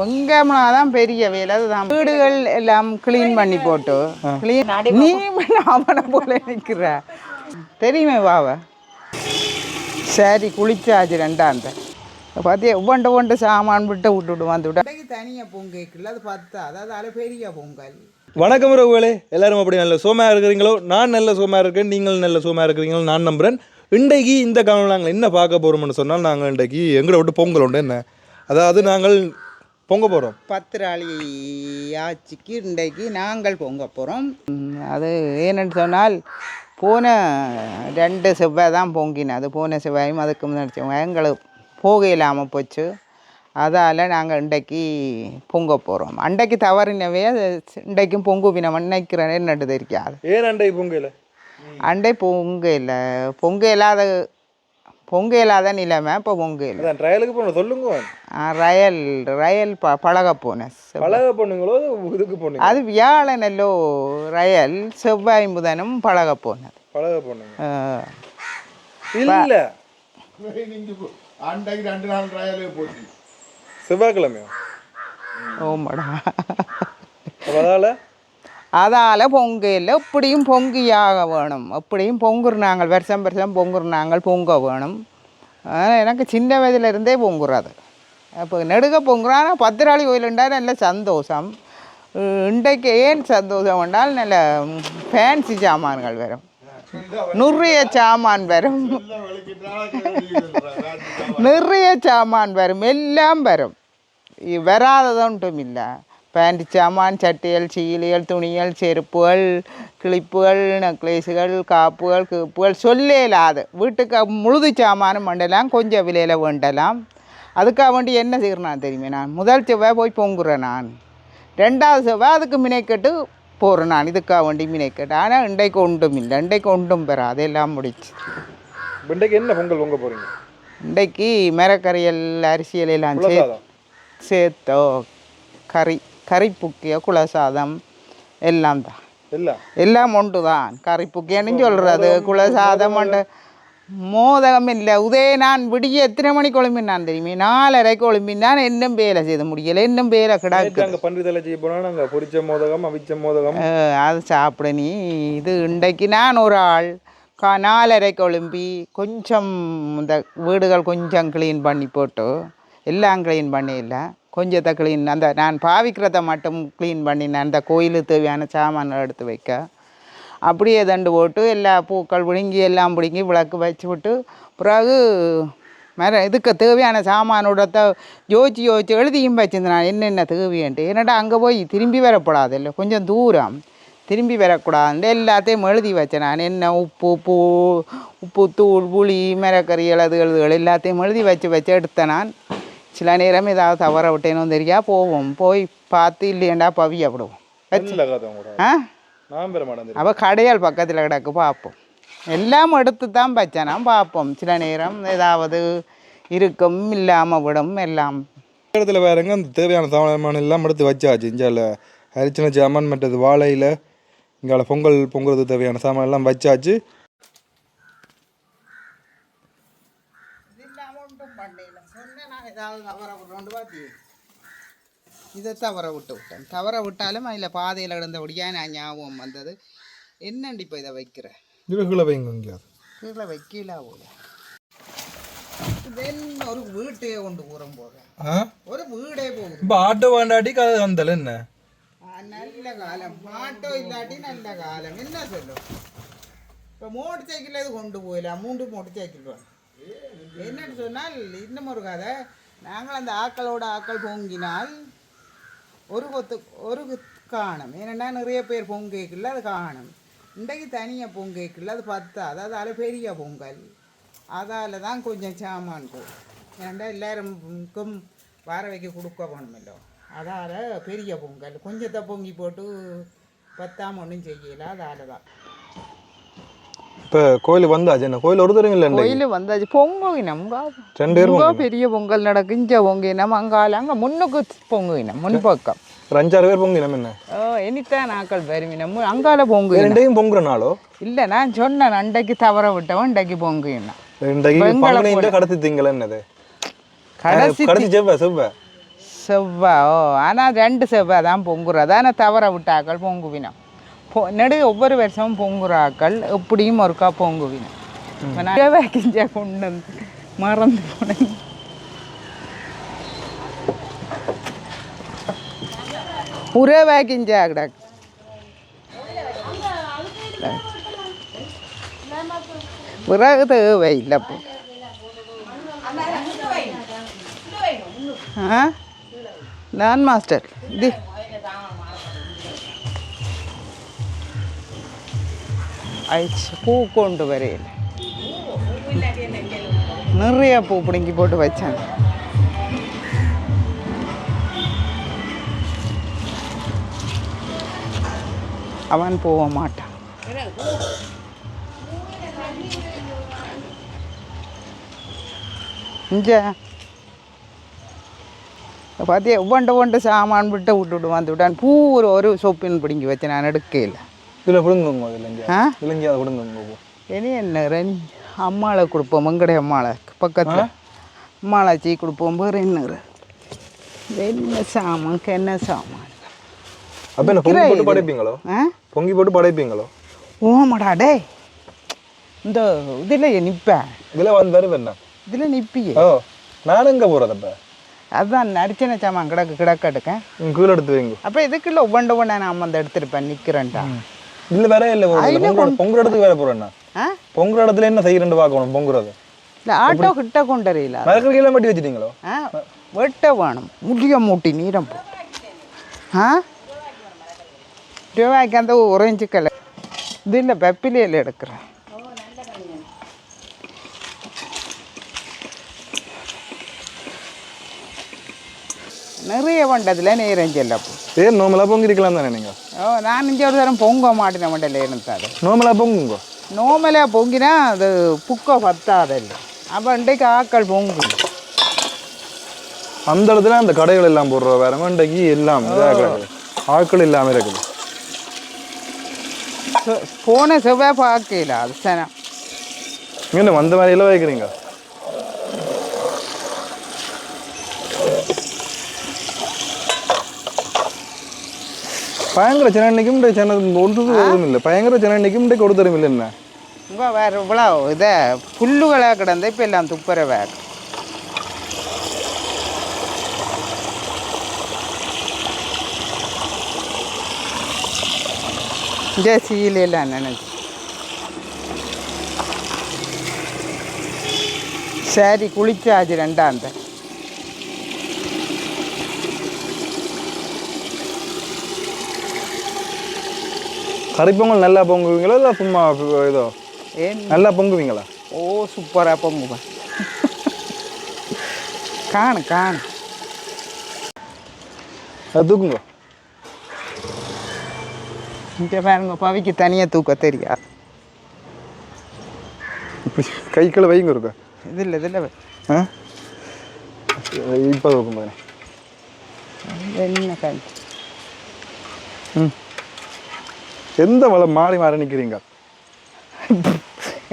வெங்கம்னா தான் பெரிய வேலை. அதுதான். வீடுகள் எல்லாம் க்ளீன் பண்ணி போட்டு க்ளீன் நீ அவனை போல நிற்கிற தெரியுமே வாவ? சரி குளிச்சாச்சு ரெண்டாந்த. பார்த்தியா ஒவ்வொண்டு ஒன்று சாமான் விட்டு விட்டு விட்டு வந்து விட்டு. தனியாக பொங்கல் அது பத்தா. அதாவது அது பெரிய பொங்கல். வணக்கம் உறவுகளே. எல்லாரும் அப்படி நல்ல சோமையாக இருக்கிறீங்களோ? நான் நல்ல சோமையாக இருக்கேன் நீங்கள் நல்ல சோமையாக இருக்கிறீங்களோ? நான் நம்புகிறேன் இன்றைக்கு இந்த காலம் நாங்கள் என்ன பார்க்க போகிறோம்னு சொன்னால் நாங்கள் இன்றைக்கு எங்களை விட்டு பொங்கல் உண்டு என்ன? அதாவது நாங்கள் பொங்க போகிறோம் பத்திராளி ஆட்சிக்கு இன்றைக்கு நாங்கள் பொங்க போகிறோம் அது ஏன்னு சொன்னால் போன ரெண்டு செவ்வாய் தான் பொங்கினது. போன செவ்வாயும் அதுக்கு முன்னாடி எங்களுக்கு போக இல்லாமல் போச்சு. அதால் நாங்கள் இன்றைக்கு பொங்க போகிறோம் அன்றைக்கு தவறினவே அது இன்றைக்கும் பொங்குவினம் நினைக்கிறேன் என்னட்டு தெரியாது. ஏன் அண்டை பொங்கல்? அண்டை பொங்க இல்லை பொங்க இல்லாத பொங்க இல்லாத நிலைமை இப்போ பொங்க இல்லை அதான் ட்ரையலுக்கு போகணும் சொல்லுங்க. ரயல் ரயல் ப பழக போனேன் பழக பொண்ணுங்களோ இதுக்கு பொண்ணுங்க அது வியாழனல்லோ ரயல் செவ்வாய் புதனும் பழக போனது. பழக அஹ், இல்லை. அன்றைக்கு ரெண்டு நாள் ட்ரையலுக்கு போச்சு செவ்வாய்க்கிழமையா ஓமடா அப்போ அதால் பொங்கல எப்படியும் பொங்கியாக வேணும். எப்படியும் பொங்குறாங்க வருஷம் வருஷம் பொங்குறாங்க பொங்க வேணும். ஆனால் எனக்கு சின்ன வயதுல இருந்தே பொங்குறது. அப்போ நெடுக பொங்குறானா பத்திராளி கோயிலுண்டா நல்ல சந்தோஷம். இன்றைக்கு ஏன் சந்தோஷம் என்றால் நல்ல ஃபேன்சி சாமான்கள் வரும். நிறைய சாமான் வரும். நிறைய சாமான் வரும். எல்லாம் வரும். வராததொன்றும் இல்லை பேண்ட் சாமான் சட்டிகள் சீலிகள் துணிகள் செருப்புகள் கிளிப்புகள் நெக்லேஸுகள் காப்புகள் கீப்புகள் சொல்லே இல்லாது வீட்டுக்கு முழுது சாமானும் வேண்டலாம் கொஞ்சம் விலையில் வேண்டலாம் அதுக்காக வேண்டி என்ன செய்கிறேன் தெரியுமே நான் முதல் செவ்வாய் போய் பொங்குறேன் நான் ரெண்டாவது செவ்வாய் அதுக்கு மினைக்கட்டு போகிறேன் நான் இதுக்காக வேண்டி மினைக்கட்டு ஆனால் இன்றைக்கு ஒன்றும் இல்லை இன்றைக்கு ஒன்றும் பெறாது எல்லாம் முடிச்சு இன்றைக்கு என்ன பொங்கல் பொங்க போகிறீங்க இன்றைக்கு மரக்கறியல் அரிசியல் எல்லாம் சேர்த்தோ கறி கறி புக்கிய குலசாதம் எல்லாம் தான். எல்லாம். ஒன்று தான். கறி புக்கியன்னு சொல்கிறது குலசாதம் ஒன்று மோதகம் இல்லை. உதய நான் விடிய எத்தனை மணி கொழும்பினான் தெரியுமே? நாலரை கொழும்பினான் இன்னும் வேலை செய்த முடியலை. இன்னும் வேலை கிடக்கு அங்கே பன்றி தலை செய்ய போனால் நாங்கள் பொரிச்ச மோதகம் அவிச்ச மோதகம். அது சாப்பிட நீ. இது இன்றைக்கு நான் ஒரு ஆள். கா நாலரை கொழும்பி கொஞ்சம் இந்த வீடுகள் கொஞ்சம் க்ளீன் பண்ணி போட்டு. எல்லாம் க்ளீன் பண்ணியில்ல கொஞ்சத்தை க்ளீன் அந்த நான் பாவிக்கிறத மட்டும் க்ளீன் பண்ணினேன் அந்த கோயிலுக்கு தேவையான சாமான்கள் எடுத்து வைக்க. அப்படியே தண்டு போட்டு எல்லா பூக்கள் பிடுங்கி எல்லாம் பிடுங்கி விளக்கு வச்சு விட்டு பிறகு மர இதுக்கு தேவையான சாமானோடத்த யோசிச்சு யோசிச்சு எழுதியும் வச்சிருந்தேன். நான் என்னென்ன தேவையன்ட்டு என்னடா அங்கே போய் திரும்பி வரக்கூடாது இல்லை கொஞ்சம் தூரம். திரும்பி வரக்கூடாதுன்ட்டு எல்லாத்தையும் எழுதி வச்சேன் நான். என்ன உப்பு பூ உப்பு தூள் புளி மிரக்கறி எழுது எழுதுகள் எல்லாத்தையும் எழுதி வச்சு வச்சு எடுத்தேன் நான். சில நேரம் ஏதாவது தவற விட்டேனும் தெரியா போவோம் போய் பார்த்து இல்லையண்டா பவிய விடுவோம் ஆ அவள் கடையால் பக்கத்தில் கிடக்கு பார்ப்போம் எல்லாம் எடுத்து தான் வச்சேனா பார்ப்போம் சில நேரம் ஏதாவது இருக்கும் இல்லாமல் விடும் எல்லாம் இடத்துல வேறங்க அந்த தேவையான சாமான் எல்லாம் எடுத்து வச்சாச்சு இஞ்சால அரிச்சனை சாமான் மற்றது வாழையில் இங்கால பொங்கல் பொங்குறது தேவையான சாமான் எல்லாம் வச்சாச்சு இதை தவற விட்டு விட்டேன். தவற விட்டாலும் அதில் பாதையில் கிடந்தபடியாக நான் ஞாபகம் வந்தது. என்னண்டு இப்போ இதை வைக்கிறேன் இதுக்குள்ள வைங்க கீழே வைக்கல போல ஒரு வீட்டையே கொண்டு போகிறோம் போக ஒரு வீடே போகுது. இப்போ ஆட்டோ வேண்டாட்டி கதை வந்தல என்ன? நல்ல காலம். ஆட்டோ இல்லாட்டி நல்ல காலம். என்ன சொல்லும் இப்போ மோட்டர் சைக்கிள் இது கொண்டு போயிடலாம் மூன்று மோட்டர் சைக்கிள் என்னன்னு சொன்னால் இன்னும் ஒரு கதை. நாங்கள் அந்த ஆக்களோட ஆக்கள் பொங்கினால் ஒரு கொத்து ஒரு காணும். ஏன்னா நிறைய பேர் பொங்கேக்கில்ல அது காணும். இன்றைக்கு தனியாக பொங்கேக்கில்ல அது பத்தா. அதாவது அதில் பெரிய பொங்கல். அதால் தான் கொஞ்சம் சாமான் போ. ஏன்டா எல்லாருக்கும் வார வைக்க கொடுக்க போகணுமில்லோ அதால் பெரிய பொங்கல். கொஞ்சத்தை பொங்கி போட்டு பத்தாம் ஒன்றும் செய்யல அதால் தான். இப்போ கோயிலுக்கு வந்தாச்சு. என்ன கோயில் ஒருத்தரும் இல்லை கோயில் வந்தாச்சு. பொங்குவினம் ரெண்டு பேரும் பெரிய பொங்கல் நடக்கு. இஞ்ச பொங்கினம் அங்கால அங்கே முன்னுக்கு பொங்குவினம் முன்பக்கம் ஒரு அஞ்சாறு பேர் பொங்கினம் என்ன? இனித்தான் நாக்கள் வருவினம் அங்கால பொங்குவினம் ரெண்டையும் பொங்குற நாளோ? இல்லை நான் சொன்னேன் அண்டைக்கு தவற விட்டவன் இன்றைக்கு பொங்குவினம் ரெண்டைக்கு பங்குனியில் கடத்தி திங்கள் என்னது? கடைசி கடத்தி செவ்வாய் செவ்வாய் செவ்வாய் ஓ ஆனால் ரெண்டு செவ்வாய் தான் பொங்குறது. ஆனால் தவற விட்டாக்கள் பொங்குவினம் பொ நெடு ஒவ்வொரு வருஷமும் பொங்குறாக்கள் எப்படியும் ஒருக்கா நான் வேக்கிஞ்சா கொண்டு வந்து மறந்து போனேன். ஒரே வேக்கிஞ்சா கிடக்கு. விறகு தேவை இல்லை இப்போ ஆ? நான் மாஸ்டர். இது அழிச்சு பூ கொண்டு வரையில். நிறைய பூ பிடுங்கி போட்டு வச்சேன் அவன் போக மாட்டான். இஞ்ச பார்த்தியா ஒவ்வொண்ட ஒண்ட சாமான் விட்டு விட்டு விட்டு வந்து விட்டான். பூ ஒரு ஒரு சொப்பின் பிடிங்கி வச்சு நான் எடுக்கையில் இதில் விடுங்க இதில் இங்கே ஆ? இதில் இங்கே அதை விடுங்க இனி என்ன ரெண் அம்மாளை கொடுப்போம் எங்கடைய அம்மாளை? பக்கத்தில். அம்மாளாச்சி கொடுப்போம் வேறு என்ன? என்ன சாமான் என்ன சாமான்? அப்போ என்ன பொங்கி போட்டு படைப்பீங்களோ? ஆ? பொங்கி போட்டு படைப்பீங்களோ? ஓமாடா டேய். இந்த இதில் நிற்பேன் இதில் வந்து வருவேன் இதில் நிற்பியே ஓ நானும் இங்கே போகிறது அப்போ. அதுதான் நடிச்சன சாமான் கிடக்கு கிடக்கடுக்க கீழே எடுத்து வைங்க. அப்போ இதுக்குள்ள ஒவ்வொண்ட ஒவ்வொன்றா நான் வந்து எடுத்துருப்பேன் நிற்கிறேன்டா இல்லை வேற இல்லை பொங்குற இடத்துக்கு வேற போகிறேன்னா ஆ? பொங்குற இடத்துல என்ன செய்யறேன்னு பார்க்கணும் பொங்குறது. இல்லை ஆட்டோ கிட்ட கொண்டு வரையில மரக்கறி கீழே மட்டி வச்சிட்டீங்களோ? வெட்ட வேணும். முடிய மூட்டி நீரம் போட்டு ஆ? ரூபாய்க்கு அந்த ஒரேஞ்சு கலர் இது இல்லை வெப்பிலையில் நிறைய வண்டதில் நேரஞ்சல்ல போ. சரி நோமலாக பொங்கி இருக்கலாம் தானே நீங்கள் ஓ நான் இங்கே ஒரு தரம் பொங்க மாட்டின வண்டல இருந்தாரு நோமலாக பொங்குங்க? நோமலாக பொங்கினா அது புக்க பத்தாதல்ல அப்போ இன்றைக்கு ஆக்கள் பொங்கும். அந்த இடத்துல அந்த கடைகள் எல்லாம் போடுற வேற இன்றைக்கு எல்லாம் ஆட்கள் இல்லாமல் இருக்குது. போன செவ்வாய் பார்க்கல அது சனம். என்ன வந்த மாதிரியெல்லாம் வைக்கிறீங்க? பயங்கர சென்னைக்கும் சென்னை ஒன்று இல்லை பயங்கர சென்னைக்கும் கொடுத்தரும் இல்லை என்ன? இங்கே வேறு இவ்வளோ இதை புல்லுகளாக கிடந்த இப்போ எல்லாம் துப்புர வேறு சீலையெல்லாம் நினைச்சு? சரி குளிச்சாச்சு ரெண்டாந்த கறிப்பொங்கல் நல்லா பொங்குவீங்களா இல்லை சும்மா இதோ ஏன்? நல்லா பொங்குவீங்களா? ஓ சூப்பராக பொங்குவேன் காணு காணு. அது தூக்குங்க. இங்கே பாருங்க பவிக்கு தனியாக தூக்க தெரியாது கைக்குள்ள வைங்க இருக்கா இதில் இதில் ஆ? இப்போ தூக்கும் பாருங்க. என்ன கண் ம். எந்த வளம் மாறி மாறி நிற்கிறீங்க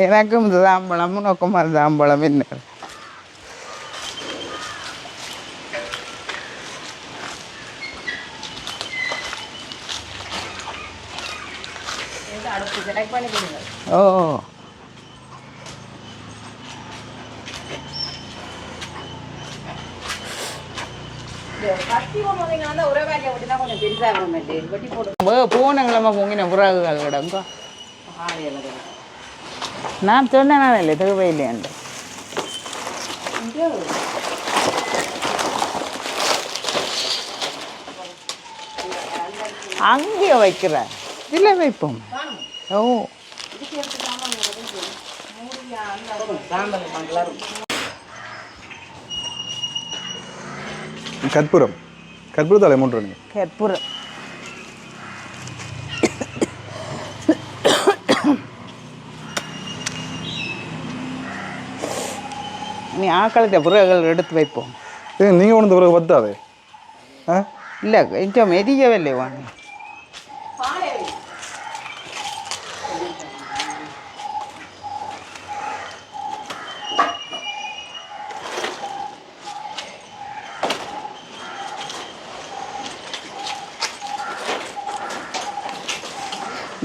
எனக்கும் இந்த தாம்பழம் நோக்கமாக தாம்பழம் என்ன? ஓ. வே- போன கிழமை பொங்கின புறாகுகள் கிடங்க நான் சொன்னேன் இல்லை தேவையில்லையாண்டு அங்கேயே வைக்கிறேன் இதில் வைப்போம். ஓ. கற்பூரம். கற்பூரத்தால் அமௌண்ட் வேணுங்க கற்பூரம். நீ ஆக்களத்தை புறகள் எடுத்து வைப்போம். ஏ நீங்கள் ஒன்று பிறகு பத்தாதே? ஆ? இல்லை கொஞ்சம் மெதியவில்லை வாங்க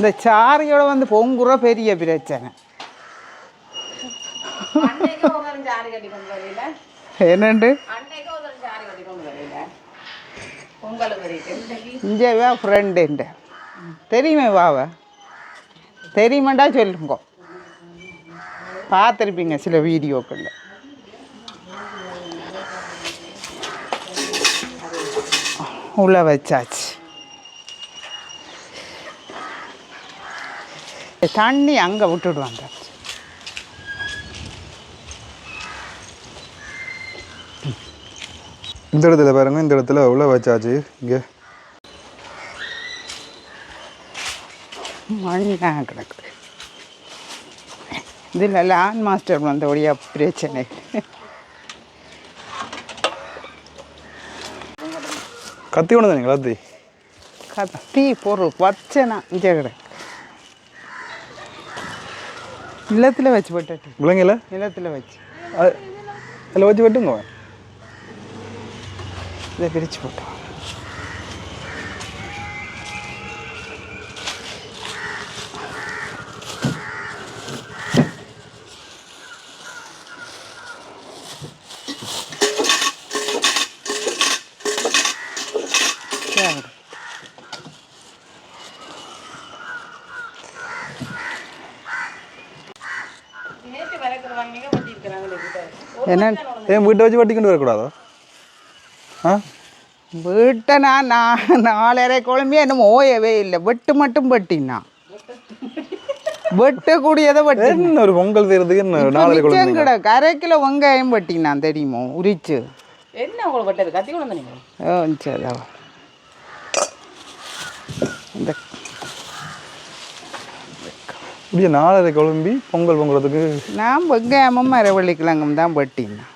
இந்த சாரியோட வந்து பொங்குற பெரிய பிரச்சனை. என்னண்டு? இங்கே வா ஃப்ரெண்டுண்ட தெரியுமே வாவ தெரியுமாண்டா சொல்லுங்க. பார்த்துருப்பீங்க சில வீடியோக்களில். உள்ள வச்சாச்சு. தண்ணி அங்கே விட்டுட்டு வந்தாச்சு இந்த இடத்துல பாருங்க இந்த இடத்துல உள்ள வச்சாச்சு? இங்கே. மண்ணாக கிடக்குது. இதில் லேண்ட் மாஸ்டர் வந்தபடியா பிரச்சனை. கத்தி கொண்டு தானே கத்தி கத்தி பொருள் வச்சனா இங்கே கிடக்கு. நிலத்தில் வச்சு போட்டு விலங்கில? நிலத்தில் வச்சு. அதில் வச்சு வெட்டுங்க. இதை பிரித்து போட்டோம். என்ன? ஏன் வீட்டை வச்சு வெட்டி கொண்டு வரக்கூடாதோ ஆ வீட்டை நான் நான் நாலரை குழம்பு என்னமோ ஓயவே இல்லை வெட்டு மட்டும் வெட்டினா வெட்டக்கூடியதை வெட்டு என்ன ஒரு பொங்கல் செய்யறதுக்கு என்ன நாலரை குழந்தைங்க மிச்சம் அரை கிலோ வெங்காயம் வெட்டினான் தெரியுமோ உரிச்சு என்ன உங்களுக்கு வட்டது கத்தி கொண்டு வந்தீங்க ஓ சரி. இந்த இப்படியே நாலரை குழம்பி பொங்கல் பொங்குறதுக்கு நான் வெங்காயமும் மரவள்ளிக்கிழங்கும் தான் வெட்டினேன்.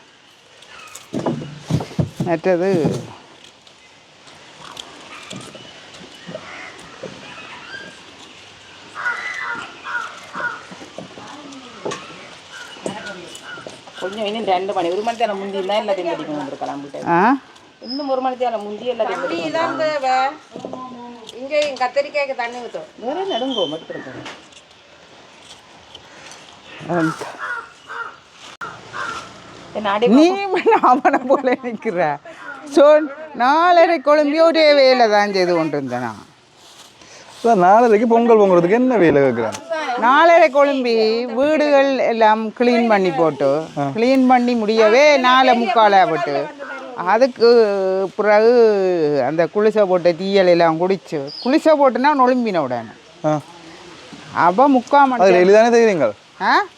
மற்றது கொஞ்சம் இன்னும் ரெண்டு மணி ஒரு மணி தேவை முந்தி இருந்தால் எல்லாத்தையும் கட்டி கொண்டு வந்துருக்கலாம் இன்னும் ஒரு மணி தேவை முந்தி எல்லாத்தையும் இங்கே கத்திரிக்காய்க்கு தண்ணி ஊற்றும் வேற நடுங்கோ மட்டும் நீ அவனை போல நிற்கிற சொல் நாலரை குழம்பி ஒரே வேலை தான் செய்து கொண்டு அதான் நாலரைக்கு பொங்கல் பொங்குறதுக்கு என்ன வேலை கேட்குறேன் நாலரை குழம்பி வீடுகள் எல்லாம் க்ளீன் பண்ணி போட்டு க்ளீன் பண்ணி முடியவே நாலு முக்கால் ஆகட்டு அதுக்கு பிறகு அந்த குளிசை போட்ட தீயல் எல்லாம் குடிச்சு குளிசை போட்டுனா நொழும்பின உடனே. அப்போ முக்கால் அது மணி டெய்லி தானே செய்கிறீங்க ஆ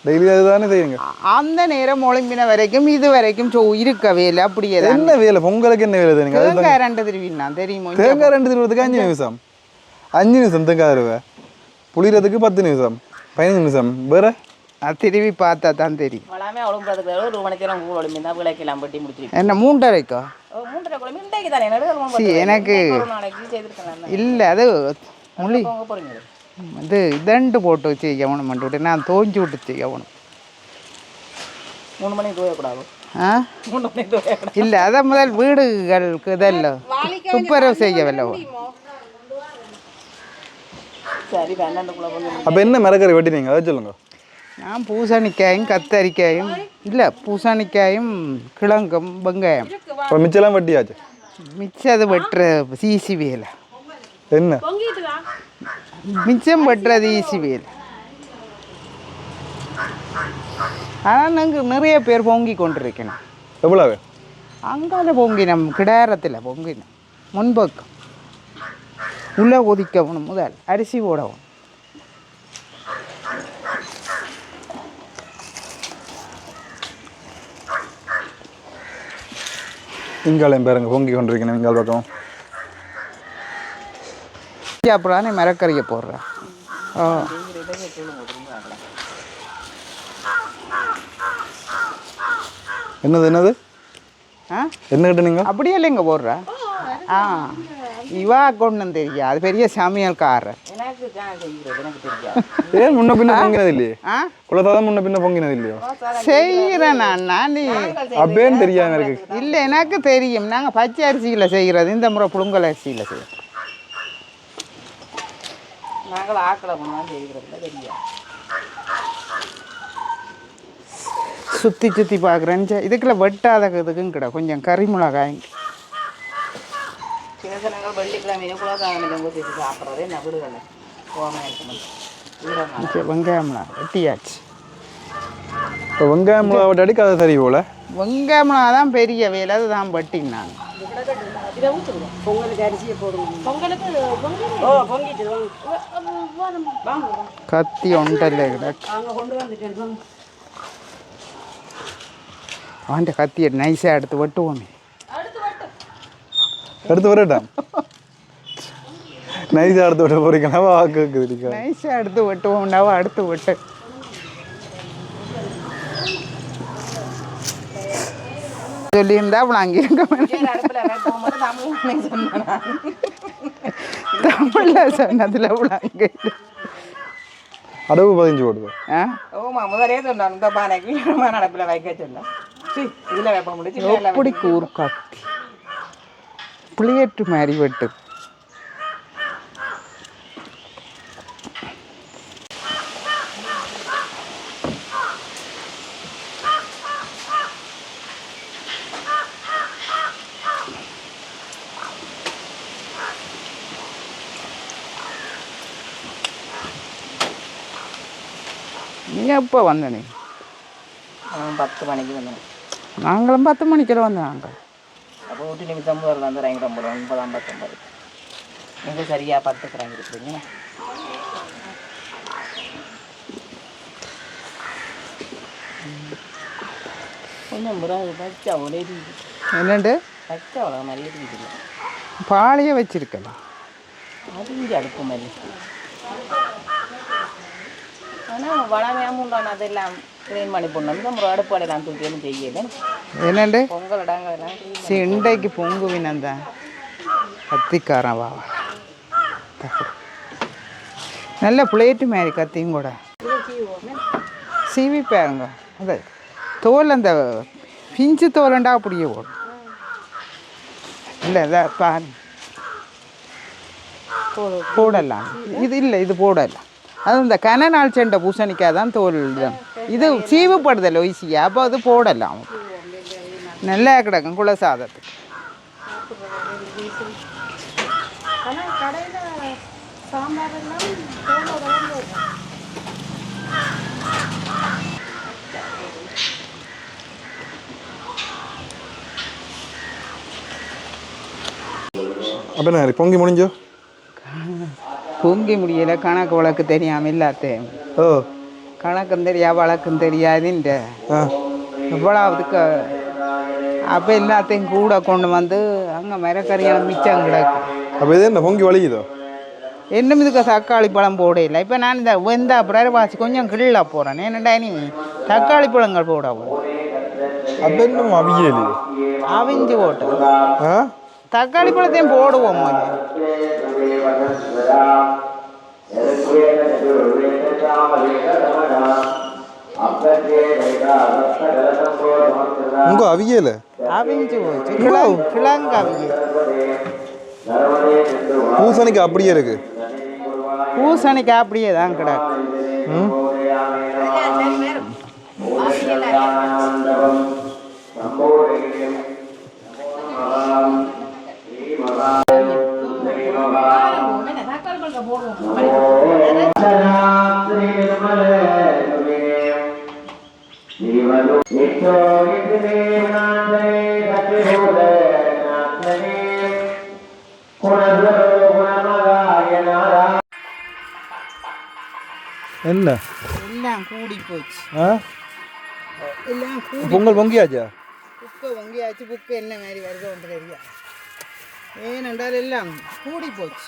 டெய்லி செய்யுங்க. அந்த நேரம் ஒழும்பின வரைக்கும் இது வரைக்கும் சோ இருக்கவே இல்லை. அப்படியே என்ன வேலை? பொங்கலுக்கு என்ன வேலை அது தேங்காய் ரெண்டு திருவினா தெரியுமோ? தேங்காய் ரெண்டு திருவதுக்கு அஞ்சு நிமிஷம். அஞ்சு நிமிஷம் தேங்காய் தருவேன் புளிகிறதுக்கு பத்து நிமிஷம். பதினஞ்சு நிமிஷம். வேற? திருவி பார்த்தா தான் தெரியும். ஒரு தான் விளக்கெல்லாம் என்ன மூன்றரைக்கோ? மூன்றரை குழம்பு இன்றைக்கு தானே நடுவில் சி, எனக்கு இல்லை அது மொழி இது இதண்டு போட்டு செய்யணும் விட்டு. நான் தோஞ்சி விட்டு செய்யணும் மூணு மணிக்கு தூயக்கூடாது. ஆ? இல்லை அதை முதல் வீடுகளுக்கு இதெல்லாம் துப்புரவு செய்யவில்லை. அப்போ என்ன மிளகறி வெட்டினீங்க? அதை சொல்லுங்க. நான் பூசணிக்காயும் கத்தரிக்காயும் இல்லை பூசணிக்காயும் கிழங்கும் வெங்காயம். இப்போ மிச்சம்லாம் வெட்டியாச்சு? மிச்சம் அது வெட்டுற வேலை என்ன? மிச்சம் வெட்டுறது ஈசி வேலை. ஆனால் நாங்கள் நிறைய பேர் பொங்கி கொண்டிருக்கணும். எவ்வளவு? அங்கால பொங்கினம் கிடாரத்தில் பொங்கினம். முன்பக்கம். உள்ளே கொதிக்கணும் முதல் அரிசி போடவும் இங்காலையும் பாருங்க பொங்கி கொண்டிருக்கணும் இங்கால் பக்கம். அப்புறம் மரக்கறியை போடுறேன் ஓ என்னது என்னது? ஆ? என்ன கிட்ட அப்படியே இல்லைங்க போடுற. ஆ. இவா கொண்டு தெரியும் அது பெரிய எனக்கு தெரியாது ஏன் முன்ன பின்ன பொங்கினது இல்லையே? ஆ? குலத்தாதான் முன்ன பின்ன பொங்கினது இல்லையோ? செய்கிறேன் நான் நான் அப்பேன்னு தெரியாம இருக்கு. இல்லை எனக்கு தெரியும். நாங்கள் பச்சை அரிசியில் செய்கிறது இந்த முறை புழுங்கல் அரிசியில் செய்கிறோம் நாங்கள் ஆக்களை தான் செய்கிறதில்ல தெரியாது. சுற்றி சுற்றி பார்க்குறேன். இதுக்குள்ள வெட்டாத இதுக்கும் கிட கொஞ்சம் கறி மிளகாய். சின்ன சின்னங்கள் வெள்ளிக்கிழமை கூட கொஞ்சம் ஊற்றி சாப்பிட்றது என்ன விடுதலை போகாமல் சரி, வெங்காயம் மிளகா இப்போ மிளகாய் அடிக்க அதை சரி போல வெங்காயம். மிளகா தான் பெரிய வேலை அதுதான் வெட்டிங்க நான் கத்தி ஒன்றல்ல கிடக்கு. அங்கே கொண்டு வந்துட்டேன் வாங்க அவன்கிட்ட கத்தியை நைஸாக எடுத்து வெட்டுவோமே. எடுத்து வரட்டான் நைஸாக எடுத்து விட போறீங்களா வாக்கு நைஸாக எடுத்து வெட்டுவோம்டாவா அடுத்து வெட்டு. சொல்லியிருந்தா அப்புறம் அங்கே தமிழில் சொன்னதில் அவ்வளோ அங்கே அடவு பதிஞ்சு போடுது ஆ? ஓமா முதலே சொன்னான் இந்த பானைக்கு அடுப்பில் வைக்க சொன்னேன். இதில் வைப்ப முடிச்சு எப்படி கூறு கத்தி பிளேட்டு மாதிரி வெட்டு நீ எப்போ வந்த நீ பத்து மணிக்கு வந்தேன். நாங்களும் பத்து மணிக்கெல்லாம் வந்தோம் நாங்கள் அப்போ ஊட்டி நிமிஷம் முதல்ல வந்து இறங்கி ரொம்ப ஒன்பதாம் பத்தொன்பது. நீங்கள் சரியாக பத்துக்கு இறங்கி இருக்கிறீங்க கொஞ்சம் வச்சா ஒரே என்னண்டு? வச்சா அவ்வளோ மாதிரி பாலையே வச்சிருக்கலாம் அது இங்கே அடுப்பு மாதிரி ஆனால் வளமையாக உண்டான அதெல்லாம் க்ளீன் பண்ணி போடணும் முறை அடுப்பாடெல்லாம் தூக்கி எதுவும் செய்யலை என்னண்டு பொங்கல் இடங்கள்லாம் சரி இன்றைக்கு பொங்குவினந்தான் கத்திக்காரன் வா நல்ல பிளேட்டு மாதிரி கத்தியும் கூட சீவி பாருங்க அது தோல் அந்த பிஞ்சு தோலண்டா அப்படியே போடும் இல்லை இதை பாரு போடலாம் இது இல்லை இது போடலாம் அது இந்த கன நாள் செண்ட பூசணிக்காய் தான் தோல் இது. சீவுப்படுதல் ஒய்சியா. அப்போ அது போடலாம். நல்லா கிடக்கும் குல சாதத்துக்கு ஆனால் அப்போ பொங்கி முடிஞ்சோ? பொங்கி முடியல கணக்கு வழக்கு தெரியாமல் எல்லாத்தையும் ஓ. கணக்கும் தெரியா வழக்கும் தெரியாதுன்ற. ஆ. இவ்வளவுக்கு அப்போ எல்லாத்தையும் கூட கொண்டு வந்து அங்கே மரக்கறியெல்லாம் மிச்சம் கிடக்கு. அப்போ இது என்ன பொங்கி வலிக்குதோ? இன்னும் இதுக்கு தக்காளி பழம் போடையில இப்போ நான் இந்த வெந்த பிரவாசி கொஞ்சம் கிள்ள போகிறேன் என்னடா நீ தக்காளி பழங்கள் போடவும் அப்போ இன்னும் அவியல் அவிஞ்சு போட்டு ஆ? தக்காளி பழத்தையும் போடுவோம். உங்க அவியல் அவிஞ்சு போச்சு கிழங்கு அவிஞ்சு பூசணிக்கு அப்படியே இருக்கு பூசணிக்காய் அப்படியே தான் கிடக்கு ம் என்ன எல்லாம் கூடி போச்சு ஆ எல்லாம் கூடி பொங்கல் பொங்கியாச்சா புக்கை வங்கியாச்சு புக்கு என்ன மாதிரி வருதோ ஒன்று தெரியாது ஏனென்றால் எல்லாம் கூடி போச்சு